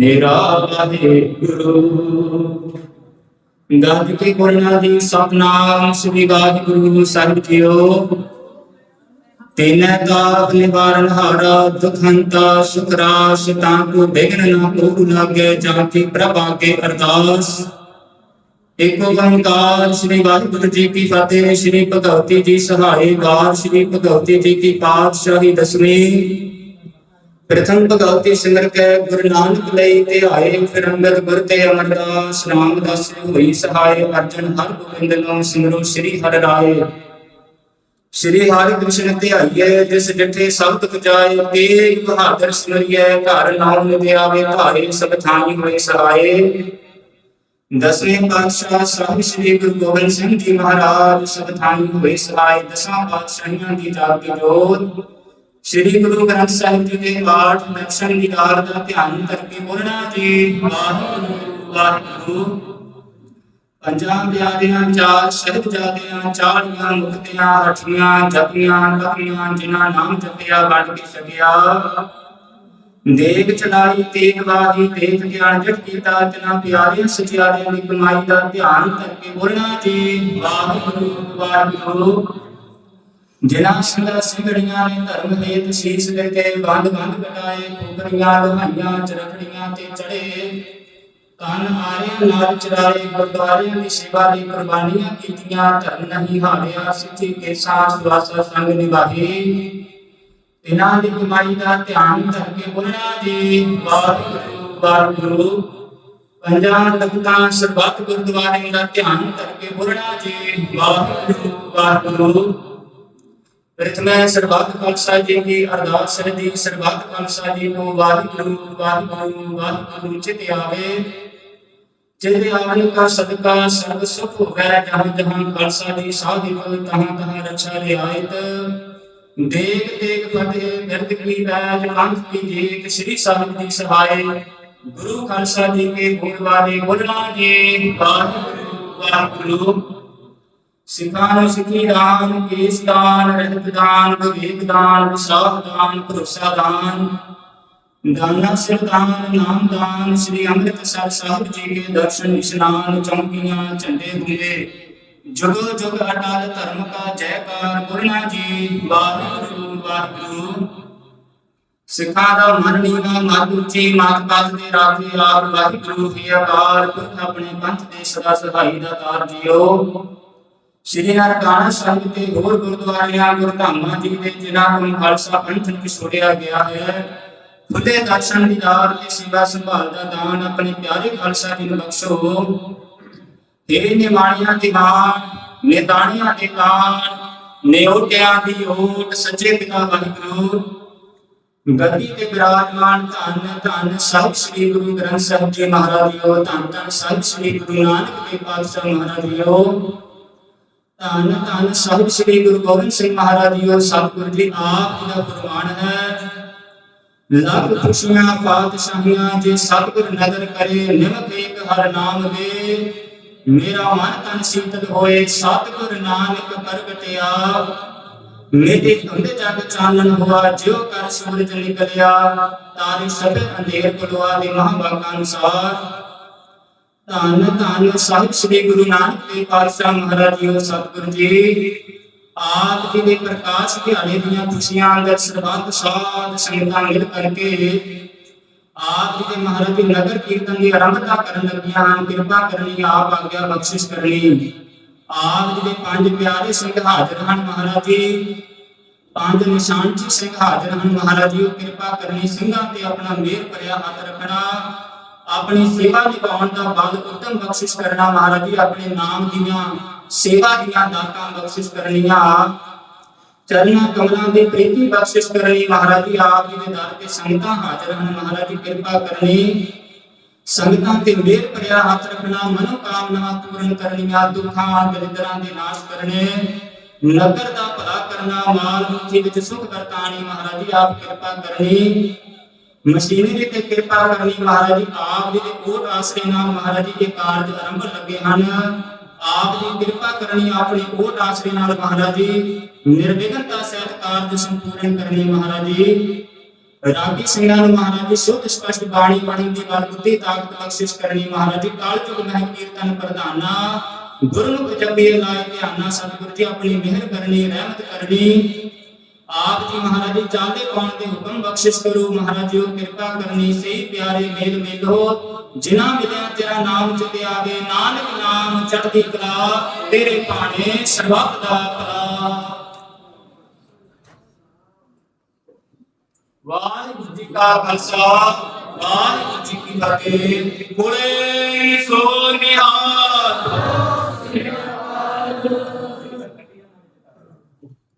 ਮੇਰਾ ਵਾਹਿਗੁਰੂ ਗੱਜ ਕੇ ਗੁਰਨਾ ਦੀ ਸਤਨਾਮ ਸ੍ਰੀ ਵਾਹਿਗੁਰੂ ਸਾਹਿਬ ਜੀਓ। ਤੇਨੇ ਤਾਪ ਨਿਵਾਰਨ ਹਾਰਾ, ਦੁਖੰਤਾ ਸੁਖਰਾਸ ਤਾਂ ਕੋ ਬਿਗਨ ਨਾ ਕੋ ਲਾਗੇ, ਜਾਂ ਕੀ ਪ੍ਰਭਾ ਕੇ ਅਰਦਾਸ। ਇਕ ਓੰਕਾਰ ਸ੍ਰੀ ਵਾਹਿਗੁਰੂ ਜੀ ਕੀ ਫਤਿਹ, ਸ੍ਰੀ ਭਗਵਤੀ ਜੀ ਸਹਾਈ ਗਾਰ ਸ੍ਰੀ ਭਗਵਤੀ ਜੀ ਕੀ ਪਾਤਸ਼ਾਹੀ ਦਸਵੀਂ। ਪ੍ਰਥਮ ਭਗਵਤੀ ਸਿਮਰ ਕੇ, ਗੁਰੂ ਨਾਨਕ ਲਈ ਤੇ ਆਏ ਫਿਰ ਅੰਗਦ ਗੁਰ ਤੇ ਅਮਰਦਾਸ ਰਾਮਦਾਸ ਹੋਈ ਸਹਾਈ ਅਰਜਨ ਹਰ ਗੋਬਿੰਦ ਨੂੰ ਸਿਮਰੋ ਸ੍ਰੀ ਹਰਿ ਰਾਏ। ਸ੍ਰੀ ਹਰਿ ਕ੍ਰਿਸ਼ਨ ਧਿਆਈਏ ਜਿਸ ਡਿਠੇ ਸਭ ਤੁਕ ਜਾਏ ਤੇਗ ਬਹਾਦਰ ਸਿਮਰਿਐ, ਘਰ ਨਾਮ ਨਿਧਿ ਆਵੇ ਧਾਰੇ ਸਭ ਥਾਈ ਹੋਏ ਸਹਾਏ। ਦਸਵੇਂ ਪਾਤਸ਼ਾਹ ਸਾਹਿਬ ਸ੍ਰੀ ਗੁਰੂ ਗੋਬਿੰਦ ਸਿੰਘ ਜੀ ਮਹਾਰਾਜ ਸਭ ਥਾਈ ਹੋਏ ਸਹਾਏ, ਦਸਾਂ ਪਾਤਸ਼ਾਹੀਆਂ ਦੀ ਜਾਤੀ ਜੋਤ। ਸ੍ਰੀ ਗੁਰੂ ਗ੍ਰੰਥ ਸਾਹਿਬ ਜੀ ਦੇ ਪਾਠ ਦਰਸ਼ਨ ਦੀਦਾਰ ਦਾ ਧਿਆਨ ਕਰਕੇ ਬੋਲਣਾ ਜੀ, ਵਾਹਿਗੁਰੂ ਵਾਹਿਗੁਰੂ। ਪੰਜਾਂ ਪਿਆਰਿਆਂ, ਚਾਰ ਸਹਿਬਜ਼ਾਦਿਆਂ ਚਾਲੀਆਂ ਮੁਕਤਿਆਂ, ਅਠੀਆਂ, ਜਪੀਆਂ ਤਪੀਆਂ ਜਿਨ੍ਹਾਂ ਨਾਮ ਜਪਿਆ ਬਣ ਕੇ ਸਕਿਆ ਦੇਗ ਚਲਾਈ, ਤੇਗ ਬਾਜੀ, ਤੇਗ ਗਿਆਨ ਜਟ ਕੀਤਾ, ਤਿਨਾ ਪਿਆਰਿਆਂ, ਸਚਿਆਰਿਆਂ ਦੀ ਕਮਾਈ ਦਾ ਧਿਆਨ ਕਰਕੇ ਬੋਲਣਾ ਜੀ, ਵਾਹਿਗੁਰੂ ਵਾਹਿਗੁਰੂ। ਜਿਨ੍ਹਾਂ ਸਿੰਘਾਂ ਸਿੰਘੜੀਆਂ ਨੇ ਧਰਮ ਹੇਤ ਸੀਸ ਦੇ ਬੰਦ ਬੰਦ ਕਟਾਏ ਫੁਕਰੀਆਂ ਲੋਹਾਈਆਂ, ਚਰਖੜੀਆਂ ਤੇ ਚੜੇ। ਤਨ ਆਰੇ ਨਾਲ ਚਰਾਏ ਗੁਰਦੁਆਰਿਆਂ ਦੀ ਸੇਵਾ ਲਈ ਕੁਰਬਾਨੀਆਂ ਕੀਤੀਆਂ ਧਰਮ ਨਹੀਂ ਹਾਰਿਆ ਸਿੱਚੀ ਕੇ ਸਾਥ ਸਵਾਸਾ ਸੰਗ ਨਿਭਾਹੀ ਤਿਨਾਂ ਦੀ ਕਮਾਈ ਦਾ ਧਿਆਨ ਕਰਕੇ ਬੋਲਣਾ ਜੀ ਵਾਹਿਗੁਰੂ ਵਾਹਿਗੁਰੂ। ਪੰਜਾਂ ਤਖਤਾਂ ਸਰਬੱਤ ਗੁਰਦੁਆਰੇ ਦਾ ਧਿਆਨ ਕਰਕੇ ਬੋਲਣਾ ਜੀ ਵਾਹਿਗੁਰੂ ਵਾਹਿਗੁਰੂ। ਪ੍ਰਥਮੇ ਸਰਬੱਤ ਖਾਲਸਾ ਜੀ ਦੀ ਅਰਦਾਸ ਹੈ ਜੀ ਸਰਬੱਤ ਖਾਲਸਾ ਜੀ ਨੂੰ ਵਾਹਿਗੁਰੂ ਵਾਹਿਗੁਰੂ ਵਾਹਿਗੁਰੂ ਚਿਤ ਆਵੇ। ਜਿਦੇ ਆਵਨ ਕਾ ਸਦਕਾ ਸਰਬ ਸੁਖ ਹੋਵੇ ਜਹਾਂ ਜਹਾਂ ਖਾਲਸਾ ਜੀ ਸਾਧਿ ਤਹਾਂ ਤਹਾਂ ਰਛਾ ਰਿਆਇਤ। ਦੇਖ ਦੇਖ ਫਤਿਹ ਬਿਰਦ ਕੀ ਰਾਜ ਅੰਤ ਕੀ ਜੀਤ, ਸ੍ਰੀ ਸਾਹਿਬ ਦੀ ਸਹਾਇ ਗੁਰੂ ਖਾਲਸਾ ਜੀ ਕੇ ਗੁਣ ਵਾਲੇ ਬੋਲਣਾ ਜੀ, ਵਾਹਿਗੁਰੂ ਵਾਹਿਗੁਰੂ। ਸਿੱਖਾਂ ਨੂੰ ਸਿੱਖੀ ਦਾਨ ਕੇਸ ਦਾਨ ਰਹਿਤ ਦਾਨ ਵਿਵੇਕ ਦਾਨ ਵਿਸਾਖ ਦਾਨ ਭਰੋਸਾ ਦਾਨ ਦਾਨਾ ਸਿਰ ਦਾਨ ਨਾਮ ਦਾਨ ਸ੍ਰੀ ਅੰਮ੍ਰਿਤਸਰ ਸਾਹਿਬ ਜੀ ਕੇ ਦਰਸ਼ਨ ਇਸ਼ਨਾਨ ਚੌਂਕੀਆਂ ਝੰਡੇ ਹੁੰਦੇ ਜੁਗ ਜੁਗ ਅਟਲ ਧਰਮ ਕਾ ਜੈਕਾਰ ਗੁਰਨਾ ਜੀ ਵਾਹਿਗੁਰੂ ਵਾਹਿਗੁਰੂ ਸਿੱਖਾਂ ਦਾ ਮਨ ਨੀਵਾ ਮਤ ਉੱਚੀ ਮਤ ਪਦ ਦੇ ਰਾਖੇ ਆਪ ਵਾਹਿਗੁਰੂ ਹੀ ਅਕਾਲ ਪੁਰਖ ਆਪਣੇ ਪੰਥ ਦੇ ਸਦਾ ਸਹਾਈ ਦਾ ਤਾਰ ਜੀਓ ਸ਼੍ਰੀ ਨਨਕਾਣਾ ਸਾਹਿਬ ਦੇ ਹੋਰ ਗੁਰਦੁਆਰਿਆਂ, ਗੁਰਧਾਮਾਂ ਜੀ ਦੇ, ਜਿਨ੍ਹਾਂ ਨੂੰ ਖਾਲਸਾ ਪੰਥ ਨੂੰ ਛੋੜਿਆ ਗਿਆ ਹੈ ਖੁੱਲੇ ਦਰਸ਼ਨ ਦੀਦਾਰ ਤੇ ਸੇਵਾ ਸੰਭਾਲ ਦਾ ਦਾਨ ਆਪਣੇ ਪਿਆਰੇ ਖਾਲਸਾ ਜੀ ਨੂੰ ਬਖਸ਼ੋ। ਏ ਨਿਮਾਣੀਆਂ ਦੀ ਮਾਨ ਨਿਦਾਣੀਆਂ ਦੇ ਕਾਨ ਨਿਉਟਿਆਂ ਦੀ ਓਟ, ਸੱਚੇ ਪਿਤਾ ਵਾਹਿਗੁਰੂ ਗੱਦੀ ਤੇ ਬਿਰਾਜਮਾਨ ਧੰਨ ਧੰਨ ਸਾਹਿਬ ਸ੍ਰੀ ਗੁਰੂ ਗ੍ਰੰਥ ਸਾਹਿਬ ਜੀ ਮਹਾਰਾਜ ਜੀਓ, ਧੰਨ ਧੰਨ ਸਾਹਿਬ ਸ੍ਰੀ ਗੁਰੂ ਨਾਨਕ ਦੇਵ ਪਾਤਸ਼ਾਹ ਮਹਾਰਾਜ ਜੀਓ। ਧੰਨ ਧੰਨ ਸਾਹਿਬ ਸ੍ਰੀ ਗੁਰੂ ਗੋਬਿੰਦ ਸਿੰਘ ਮਹਾਰਾਜ ਜੀਓ ਸਤਿਗੁਰੂ ਜੀ ਆਪ ਜੀ ਦਾ ਫਰਮਾਨ ਹੈ। ਲੱਖ ਖੁਸ਼ੀਆਂ ਪਾਤਸ਼ਾਹੀਆਂ, ਜੇ ਸਤਿਗੁਰ ਨਦਰ ਕਰੇ, ਨਿਮਕ ਏਕ ਹਰ ਨਾਮ ਵੇ। ਮੇਰਾ ਮਨ ਤਨ ਸੀਤਲ ਹੋਏ, ਸਤਿਗੁਰ ਨਾਨਕ ਪ੍ਰਗਟਿਆ ਮੇਰੇ ਅੰਦੇ ਜਗ ਚਾਨਣ ਹੋਆ, ਜਿਉ ਕਰ ਸੂਰਜ ਨਿਕਲਿਆ। ਤਾਰੇ ਸਭ ਅੰਧੇਰ ਕੁਲਵਾ ਦੇ ਮਹਾਂਭਾਗਾਂ ਅਨੁਸਾਰ। ਧੰਨ ਧੰਨ ਸਾਹਿਬ ਸ੍ਰੀ ਗੁਰੂ ਨਾਨਕ ਦੇਵ ਪਾਤਸ਼ਾਹ ਮਹਾਰਾਜ ਜੀ ਸਤਿਗੁਰੂ ਜੀ। ਆਪ ਜੀ ਦੇ ਪ੍ਰਕਾਸ਼ ਦਿਹਾੜੇ ਦੀਆਂ ਖੁਸ਼ੀਆਂ ਅੰਦਰ ਸਰਬੱਤ ਸਾਧ ਸੰਗਤਾਂ ਮਿਲ ਕਰਕੇ ਆਪ ਜੀ ਦੇ ਮਹਾਰਾਜ ਜੀ ਨਗਰ ਕੀਰਤਨ ਦੀ ਆਰੰਭਤਾ ਕਰਨ ਲੱਗੀਆਂ ਹਨ, ਕਿਰਪਾ ਕਰਨੀ ਆਪ ਆਗਿਆ ਬਖਸ਼ਿਸ਼ ਕਰਨੀ ਆਪ ਜੀ ਦੇ ਪੰਜ ਪਿਆਰੇ ਸਿੰਘ ਹਾਜ਼ਰ ਹਨ ਮਹਾਰਾਜ ਜੀ। ਪੰਜ ਨਿਸ਼ਾਨਚੀ ਸਿੰਘ ਹਾਜ਼ਰ ਹਨ ਮਹਾਰਾਜ ਜੀ ਕਿਰਪਾ ਕਰਨੀ ਸਿੰਘਾਂ ਤੇ ਆਪਣਾ ਮਿਹਰ ਭਰਿਆ ਹੱਥ ਰੱਖਣਾ। ਆਪਣੀ ਸੇਵਾ ਨਿਭਾਉਣ ਦਾ ਬਲ ਉਦਮ ਬਖਸ਼ਿਸ਼ ਕਰਨਾ ਮਹਾਰਾਜ ਜੀ, ਆਪਣੇ ਨਾਮ ਦੀਆਂ ਸੇਵਾ ਦੀਆਂ ਦਾਤਾਂ ਬਖਸ਼ਿਸ਼ ਕਰਨੀਆਂ। ਚਰਨਾਂ ਕਮਲਾਂ ਦੀ ਪ੍ਰੀਤੀ ਬਖਸ਼ਿਸ਼ ਕਰਨੀ ਮਹਾਰਾਜ ਜੀ, ਆਪ ਜੀ ਦੇ ਦਰ ਤੇ ਸੰਗਤਾਂ ਹਾਜ਼ਰ ਹਨ ਮਹਾਰਾਜ ਜੀ, ਕਿਰਪਾ ਕਰਨੀ। ਸੰਗਤਾਂ ਤੇ ਮਿਹਰ ਭਰਿਆ ਹੱਥ ਰੱਖਣਾ ਮਨੋ ਕਾਮਨਾ ਪੂਰਨ ਕਰਨੀਆਂ, ਦੁੱਖਾਂ ਦਰਿਦਰਾਂ ਦੇ ਨਾਸ਼ ਕਰਨੇ। ਨਗਰ ਦਾ ਭਲਾ ਕਰਨਾ, ਮਾਲ ਮੁਖੀ ਵਿੱਚ ਸੁਖ ਵਰਤਾਣੀ ਮਹਾਰਾਜ ਜੀ, ਆਪ ਕਿਰਪਾ ਕਰਨੀ। ਮਸ਼ੀਨਰੀ ਤੇ ਕਿਰਪਾ ਕਰਨੀ ਮਹਾਰਾਜ ਜੀ, ਆਪ ਜੀ ਦੇ ਕੋਟ ਆਸਰੇ ਨਾਲ ਮਹਾਰਾਜ ਜੀ ਦੇ ਕਾਰਜ ਆਰੰਭ ਲੱਗੇ ਹਨ। ਆਪ ਦੀ ਕਿਰਪਾ ਕਰਨੀ ਆਪਣੀ ਕੋਟ ਆਸਰੇ ਨਾਲ ਮਹਾਰਾਜ ਜੀ। ਨਿਰਵਿਘਨਤਾ ਸਹਿਤ ਕਾਰਜ ਸੰਪੂਰਨ ਕਰਨੀ ਮਹਾਰਾਜ ਜੀ। ਰਾਗੀ ਸਿੰਘਾਂ ਨੂੰ ਮਹਾਰਾਜ ਜੀ, ਸ਼ੁੱਧ ਸਪਸ਼ਟ ਬਾਣੀ ਪੜਨ ਦੀ ਬਲ ਬੁੱਧੀ ਤਾਕਤ ਬਖਸ਼ਿਸ਼ ਕਰਨੀ ਮਹਾਰਾਜ ਜੀ। ਕਾਲ ਚੁਗ ਮਹਿ ਕੀਰਤਨ ਪ੍ਰਧਾਨਾ, ਗੁਰਮੁਖ ਜਪੀ ਲਾਇ ਧਿਆਨਾ, ਸਤਿਗੁਰ ਜੀ, ਆਪਣੀ ਮਿਹਰ ਕਰਨੀ, ਰਹਿਮਤ ਕਰਨੀ। ਆਪ ਜੀ ਮਹਾਰਾਜ ਜੀ ਚਾਹਦੇ ਪਾਉਣ ਦੇ ਹੁਕਮ ਬਖਸ਼ਿਸ਼ ਕਰੋ, ਮਹਾਰਾਜ ਜੀ ਕਿਰਪਾ ਕਰਨੀ, ਸਹੀ ਪਿਆਰੇ ਮੇਲ ਮੇਲੋ ਜਿਨ੍ਹਾਂ ਮਿਲਿਆ, ਤੇਰਾ ਨਾਮ ਚਿਤ ਆਵੇ ਨਾਨਕ ਨਾਮ ਚੜ੍ਹਦੀ ਕਲਾ, ਤੇਰੇ ਭਾਣੇ ਸਰਬੱਤ ਦਾ ਭਲਾ। ਵਾਹਿਗੁਰੂ ਜੀ ਕਾ ਖਾਲਸਾ, ਵਾਹਿਗੁਰੂ ਜੀ ਕੀ ਫਤਿਹ। ਬੋਲੇ ਸੋ ਨਿਹਾਲ।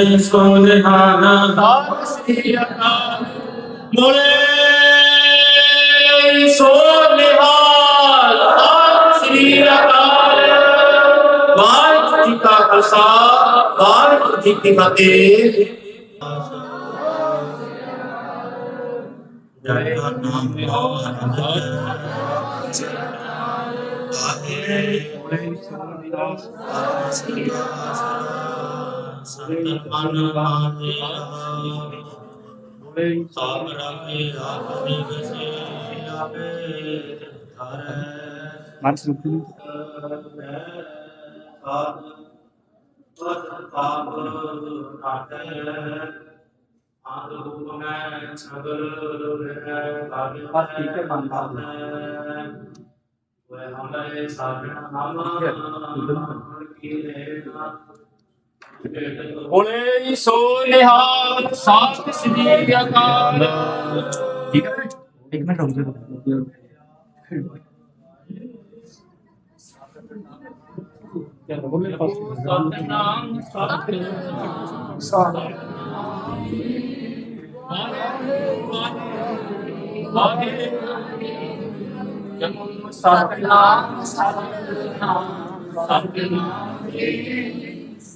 ਬੋਲੇ ਸੋ ਨਿਹਾਲ ਬੋਲੇ ਸੋ ਨਿਹਾਲ ਸਤਿ ਸ੍ਰੀ ਅਕਾਲ ਵਾਹਿਗੁਰੂ ਜੀ ਕਾ ਖਾਲਸਾ ਵਾਹਿਗੁਰੂ ਜੀ ਕੀ ਫਤਿਹ ਜੈ ਨਾਮ ਸੰਤ ਮਨ ਆਜੇ ਹੋਏ ਸਾਬ ਰਾਖੇ ਆਪਣੀ ਵਸੇ ਆਪੇ ਧਾਰੈ ਮਨ ਸੁਖ ਨੂੰ ਸਾਬ ਸਤ ਪਾਪ ਕਾਟੇ ਆਦ ਹੁਕਮੈ ਸਗਲ ਰਹਿ ਬਾਗੇ ਪਾਸ ਠੀਕ ਹੈ ਮਨ ਦਾ ਵੇ ਹਮਾਰੇ ਸਾਧਨਾ ਨਾਮ ਕੀ ਰਹਿਣਾ ਬੋਲੇ ਸੋ ਨਿਹਾਲ ਸਤਿ ਸ੍ਰੀ ਅਕਾਲ। ਠੀਕ ਹੈ ਇੱਕ ਮਿੰਟ ਰੁਕ ਜਾਓ ਸਤਨਾਮ ਸਤਿ ਸਤਨਾਮ ਸਤਨਾਮ ਸਤਨਾਮ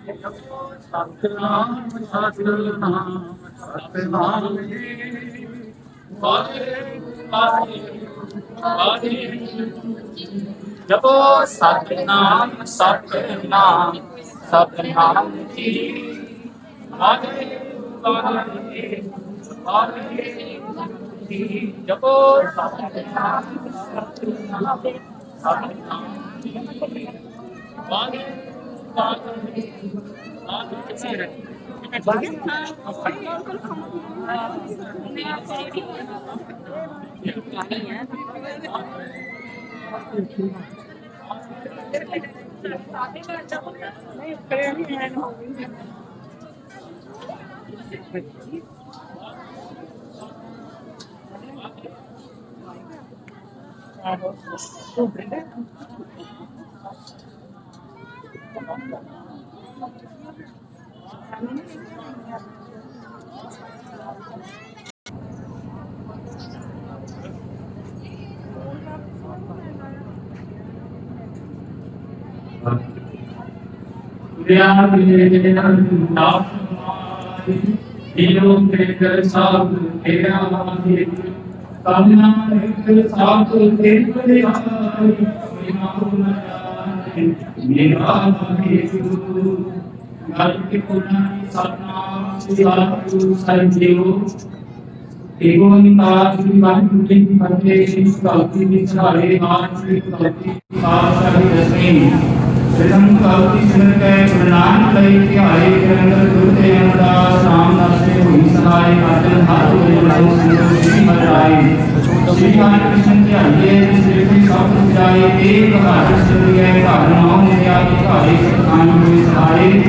ਸਤਨਾਮ ਸਤਨਾਮ ਸਤਨਾਮ ਜਪੋ ਸਤਨਾਮ ਸਤਨਾਮ ਸਤਨਾਮ ਜੀ ਵਾਹਿਗੁਰੂ ਵਾਹਿਗੁਰੂ ਜਪੋ ਸਤਨਾਮ ਸਤਨਾਮ ਸਤਨਾਮ ਜੀ Добре, так? ਵਿਦਿਆਰਥੀ ਨਾਲ ਨਾਮ ਦਿਲੋਂ ਤੇਰੇ ਸਾਥ ਤੇਰਾ ਹਾਥੀ ਕਾਮਨਾ ਇੱਕ ਸਾਥ ਤੇਰੇ ਹਾਥੀ ਨਾਮ ਨਾ ਏਗੋ ਨਿਕਾਸ ਦੀ ਵਾਹਿਗੁਰੂ ਜੀ ਕੀ ਫਤਿਹ ਇਸ ਕਲਤੀ ਵਿੱਚ ਹਾਰੇ ਨਾਮ ਦੀ ਕਲਤੀ ਪਾਤਸ਼ਾਹੀ ਦਸਵੀਂ ਪ੍ਰਥਮ ਕਲਪੀ ਸਿਮਰ ਕੈ ਗੁਰੂ ਨਾਨਕ ਲਈ ਧਿਆਏ ਨਿਰੰਤਰ ਗੁਰ ਤੇ ਅਮਰਦਾਸ ਨਾਮ ਨਸੇ ਹੋਈ ਸਹਾਈ ਅਰਜਨ ਹਰ ਹੋਏ ਬਣਾਈ ਸੰਗਤ ਸ੍ਰੀ ਹਰਿ ਸ੍ਰੀ ਹਰਿ ਕ੍ਰਿਸ਼ਨ ਧਿਆਈਏ ਸ੍ਰੀ ਹਰਿ ਸਭ ਜਾਏ ਏਕ ਬਹਾਦਰ ਸਿਮਰਿਐ ਘਰ ਨਾਮ ਨਿਆ ਕੀ ਘਾਰੇ ਸਤਿ ਹੋਈ ਸਹਾਈ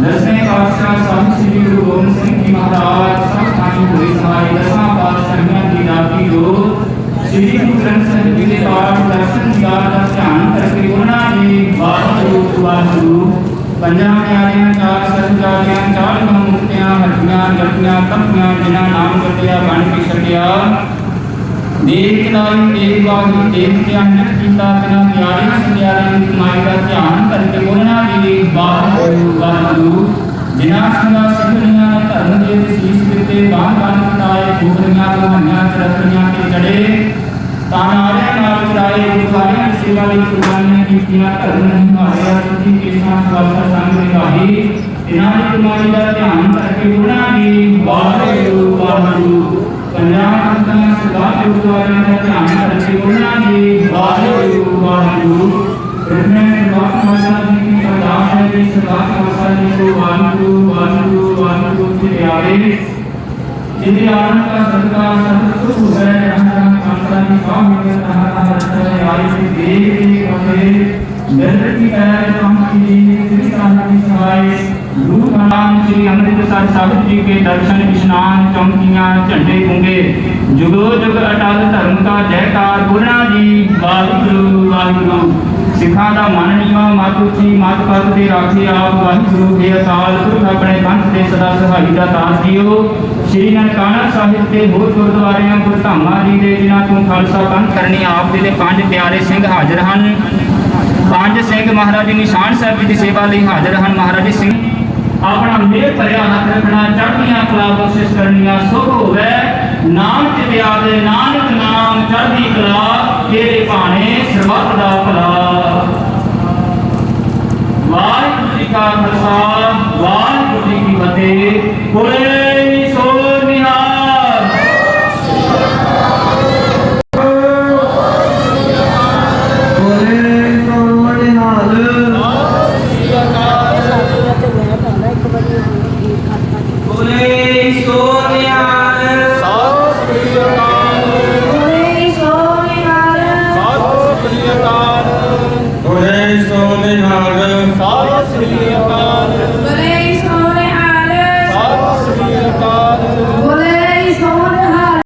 ਦਸਵੇਂ ਪਾਤਸ਼ਾਹ ਸਾਹਿਬ ਸ੍ਰੀ ਗੁਰੂ ਗੋਬਿੰਦ ਸਿੰਘ ਜੀ ਮਹਾਰਾਜ ਸਭ ਥਾਈ ਹੋਈ ਸਹਾਈ ਦਸਾਂ ਪਾਤਸ਼ਾਹੀਆਂ ਦੀ ਰਾਖੀ ਜੋ ਸ੍ਰੀ ਗੁਰੂ ਗ੍ਰੰਥ ਸਾਹਿਬ ਜੀ ਦੇ ਪਾਠ ਦਰਸ਼ਨ ਦੀਦਾਰ ਦਾ ਧਿਆਨ ਕਰਕੇ ਉਹਨਾਂ ਪੰਜਾਂ ਪਿਆਰਿਆਂ, ਚਾਰ ਸਰਜਾਰਿਆਂ ਚਾਰ ਮੁਕਤਿਆਂ ਹੱਡੀਆਂ ਜੱਟੀਆਂ, ਕੰਪੀਆਂ, ਜਿਨ੍ਹਾਂ ਨਾਮ ਜਪਿਆ ਬਣ ਕੇ ਛੱਡਿਆ। ਦੇਖ ਲਾਈ ਦੇਖ ਬਾਗੀ ਦੇਖ ਕੇ ਕੀਤਾ, ਬਿਨਾ ਪਿਆਰਿਆਂ ਸੰਗਿਆਰਿਆਂ ਦੀ ਕਮਾਈ ਦਾ ਧਿਆਨ ਕਰਕੇ ਉਹਨਾਂ ਦੀ ਵਾਹਿਗੁਰੂ ਵਾਹਿਗੁਰੂ। ਜਿਨ੍ਹਾਂ ਸੰਗਾ ਸਿੱਖਣੀਆਂ ਧਰਮ ਦੇ ਸੀਸ ਦਿੱਤੇ ਬਾਣ ਬਾਣ ਕਟਾਏ ਖੋਖਰੀਆਂ ਕਹਾਣੀਆਂ ਚਰਖੜੀਆਂ ਤੇ ਜੜੇ ਤਾਨਾਰਿਆਂ ਨਾਲ ਚੜਾਏ ਗੁਰਦਾਰਿਆਂ ਦੀ ਸੇਵਾ ਲਈ ਕੁਰਬਾਨੀਆਂ ਕੀਤੀਆਂ ਧਰਮ ਨਹੀਂ ਮਾਰਿਆ ਤੁਸੀਂ ਕਿਸਾਨ ਸਵਾਸਾ ਸੰਗ ਦੇ ਕਾਹੀ ਇਹਨਾਂ ਦੀ ਕੁਰਬਾਨੀ ਦਾ ਧਿਆਨ ਕਰਕੇ ਉਹਨਾਂ ਦੀ ਵਾਹਿਗੁਰੂ ਵਾਹਿਗੁਰੂ ਪੰਜਾਬ ਅੰਦਰ ਸਦਾ ਗੁਰਦਾਰਿਆਂ ਦਾ ਧਿਆਨ ਕਰਕੇ ਉਹਨਾਂ ਦੀ ਵਾਹਿਗੁਰੂ ਵਾਹਿਗੁਰੂ ਰਹਿਮਤ ਬਾਤ ਮਾਤਾ ਜੀ ਦੀ ਪ੍ਰਦਾਨ ਹੈ ਜੀ ਸਦਾ ਸਵਾਸਾ ਜੀ ਕੋ ਵਾਹਿਗੁਰੂ ਵਾਹਿਗੁਰੂ ਵਾਹਿਗੁਰੂ ਜੀ ਆਵੇ ਜਿਹਦੇ ਆਨੰਦ ਦਾ ਸਦਕਾ ਸਤਿਗੁਰ ਹੋ ਗਏ ਅਨੰਦ ਖਾਲਸਾ ਦੀ ਸਾਹ ਮਿਲੇ ਤਹਾ ਤਹਾ ਰਚਨੇ ਆਈ ਸੀ ਦੇਖ ਦੇ ਕੋਲੇ ਮਿਲ ਕੀ ਹੈ ਤੁਮ ਕੀ ਸ੍ਰੀ ਸਾਹਿਬ ਦੀ ਸਹਾਈ ਗੁਰੂ ਨਾਮ ਸ੍ਰੀ ਅੰਮ੍ਰਿਤਸਰ ਸਾਹਿਬ ਜੀ ਕੇ ਦਰਸ਼ਨ, ਇਸ਼ਨਾਨ, ਚੌਂਕੀਆਂ, ਝੰਡੇ ਗੁੰਗੇ, ਜੁਗੋ ਜੁਗ ਅਟਲ ਧਰਮ ਕਾ ਜੈਕਾਰ, ਗੁਰਨਾ ਜੀ, ਵਾਹਿਗੁਰੂ ਵਾਹਿਗੁਰੂ। ਸਿੱਖਾਂ ਦਾ ਮਨ ਨੀਵਾ, ਮਤ ਉੱਚੀ, ਮਤ ਪਦ ਤੇ ਆਪ, ਵਾਹਿਗੁਰੂ ਦੇ ਅਕਾਲ ਪੁਰਖ ਆਪਣੇ ਪੰਥ ਦੇ ਸਦਾ ਸਹਾਈ ਦਾ ਦਾਸ ਜੀਓ। ਸ੍ਰੀ ਨਨਕਾਣਾ ਸਾਹਿਬ ਤੇ ਹੋਰ ਗੁਰਦੁਆਰਿਆਂ, ਗੁਰਧਾਮਾਂ ਜੀ ਦੇ ਜਿਨ੍ਹਾਂ ਤੋਂ ਖਾਲਸਾ ਪੰਥ ਕਰਨੀ ਆਪ ਜੀ ਦੇ ਪੰਜ ਪਿਆਰੇ ਸਿੰਘ ਹਾਜ਼ਰ ਹਨ। ਪੰਜ ਸਿੰਘ ਮਹਾਰਾਜ ਜੀ ਨਿਸ਼ਾਨ ਸਾਹਿਬ ਜੀ ਦੀ ਸੇਵਾ ਲਈ ਹਾਜ਼ਰ ਹਨ। ਮਹਾਰਾਜ ਜੀ ਸਿੰਘ, ਆਪਣਾ ਮੇਰ ਭਰਿਆ ਹੱਥ ਰੱਖਣਾ ਚੜ੍ਹਦੀਆਂ ਕਲਾ ਬਖਸ਼ਿਸ਼ ਕਰਨੀਆਂ ਸੁਖ ਹੋਵੇ। ਨਾਨਕ ਵਿਆਦੇ ਨਾਨਕ ਨਾਮ ਚੜ੍ਹਦੀ ਕਲਾ, ਤੇਰੇ ਭਾਣੇ ਸਰਬੱਤ ਦਾ ਭਲਾ। ਵਾਹਿਗੁਰੂ ਜੀ ਕਾ ਖਾਲਸਾ, ਵਾਹਿਗੁਰੂ ਜੀ ਕੀ ਫਤਿਹ। ਬੋਲੇ ਸੋ